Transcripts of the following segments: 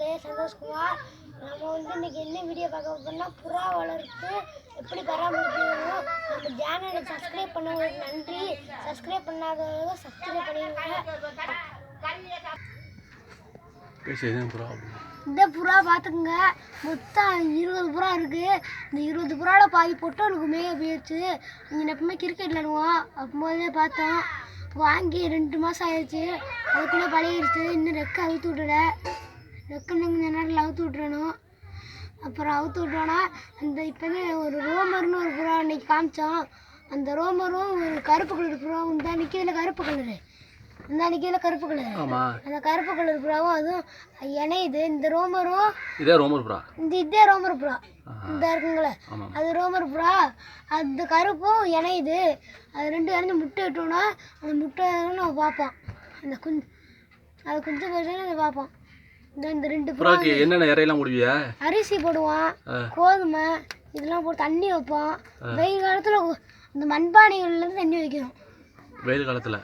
பேர் சந்தோஷ்குமார். நம்ம வந்து இன்னைக்கு என்ன வீடியோ பார்க்க போறோம்னா புறா வளர்த்து எப்படி பராமரிக்கணும் நம்ம சேனலை சப்ஸ்கிரைப் பண்ணவங்களுக்கு நன்றி. சப்ஸ்கிரைப் பண்ணாதவங்க சப்ஸ்கிரைப் பண்ணிடுங்க இந்த புறா பார்த்துக்குங்க. மொத்தம் இருபது புறா இருக்கு. இந்த இருபது புறாவில் பாதி பொட்டு எனக்கு மேய போயிடுச்சு நீங்கள் எப்பவுமே கிரிக்கெட் விளாடுவோம் அப்போதே பார்த்தோம் வாங்கி ரெண்டு மாதம் ஆயிடுச்சு. அதுக்குள்ளே பழகிடுச்சு இன்னும் ரெக்கை அவுத்து விடல. ரெக்கை இன்னும் கொஞ்ச நேரத்தில் அவுத்து விட்றணும் அப்புறம் அவுத்து விட்டோன்னா அந்த இப்போவே ஒரு ரோமர்னு ஒரு புறா அன்னைக்கு காமிச்சோம் அந்த ரோமரும் ஒரு கருப்பு கலர் புறா இந்த நிற்கிறதுல கருப்பு கலரு இந்த நிற்கிறதுல கருப்பு கலரு அந்த கருப்பு கலர் புறாவும் அதுவும் இணையுது இந்த ரோமரும் இதே ரோமர் ப்ரா இந்த இதே ரோமர் புறா. இந்த இருக்குங்களே. அது ரோமர் புறா. அந்த கருப்பும் இணையுது அது ரெண்டு இணைஞ்சு முட்டை விட்டோம்னா அந்த முட்டை நம்ம பார்ப்போம். அந்த குஞ்சு அது குஞ்சு அதை பார்ப்போம். இந்த ரெண்டு புறா ப்ராக்கு என்னென்ன இறையெல்லாம் முடிவியா அரிசி போடுவான் ஆ. கோதுமை இதெல்லாம் போட்டு தண்ணி வைப்போம் வெயில் காலத்தில் இந்த மண்பானைகள்லேருந்து தண்ணி வைக்கணும். வெயில் காலத்தில்?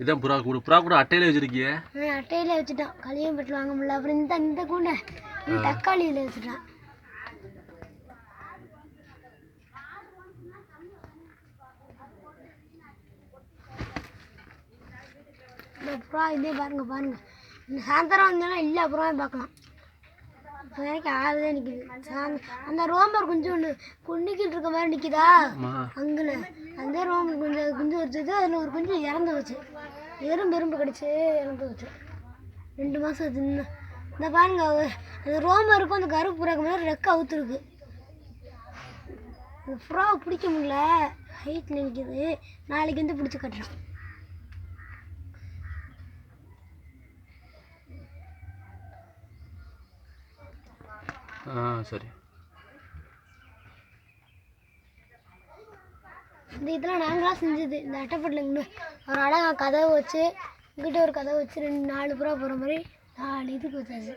இதான் புறா கூடு. புறா கூட அட்டையில வச்சிருக்கியே? அட்டையில் வச்சுட்டான். களியும் பெட்டு வாங்க முடியல. அப்புறம் இந்த இந்த கூண்டை இந்த தக்காளியில் வச்சுட்டான். இந்த புறா இதே பாருங்க பாருங்க. சாயந்தரம் வந்தோன்னா எல்லா புறாவையும் பார்க்கலாம். இப்போ வரைக்கும் ஆறு தான் நிற்கிது அந்த ரோமர் கொஞ்சம் ஒன்று குண்டிக்கிட்டு இருக்க மாதிரி நிற்கிதா ஆமாம் அங்கே அந்த ரோமர் கொஞ்சம் குஞ்சு வச்சது அதில் ஒரு குஞ்சு இறந்து வச்சு எறும்பு எறும்பு கடிச்சு இறந்து வச்சு ரெண்டு மாதம் அது இன்னும் இந்த பாருங்க அந்த ரோமருக்கும் அந்த கருப்பு புறாக்கு மேலே ரெக்க அவுத்துருக்கு. அந்த புறாவை பிடிக்க முடியல. ஹைட்டில் நிற்கிது நாளைக்கு வந்து பிடிச்சி கட்டுறோம் ஆ சரி. இந்த இதெல்லாம் நாங்களாம் செஞ்சது. இந்த அட்டைப்பட்டில் ஒரு அழகாக கதவை வச்சு இங்கிட்ட ஒரு கதை வச்சு ரெண்டு நாலு புறா போகிற மாதிரி நாலு இதுக்கு வச்சாச்சு.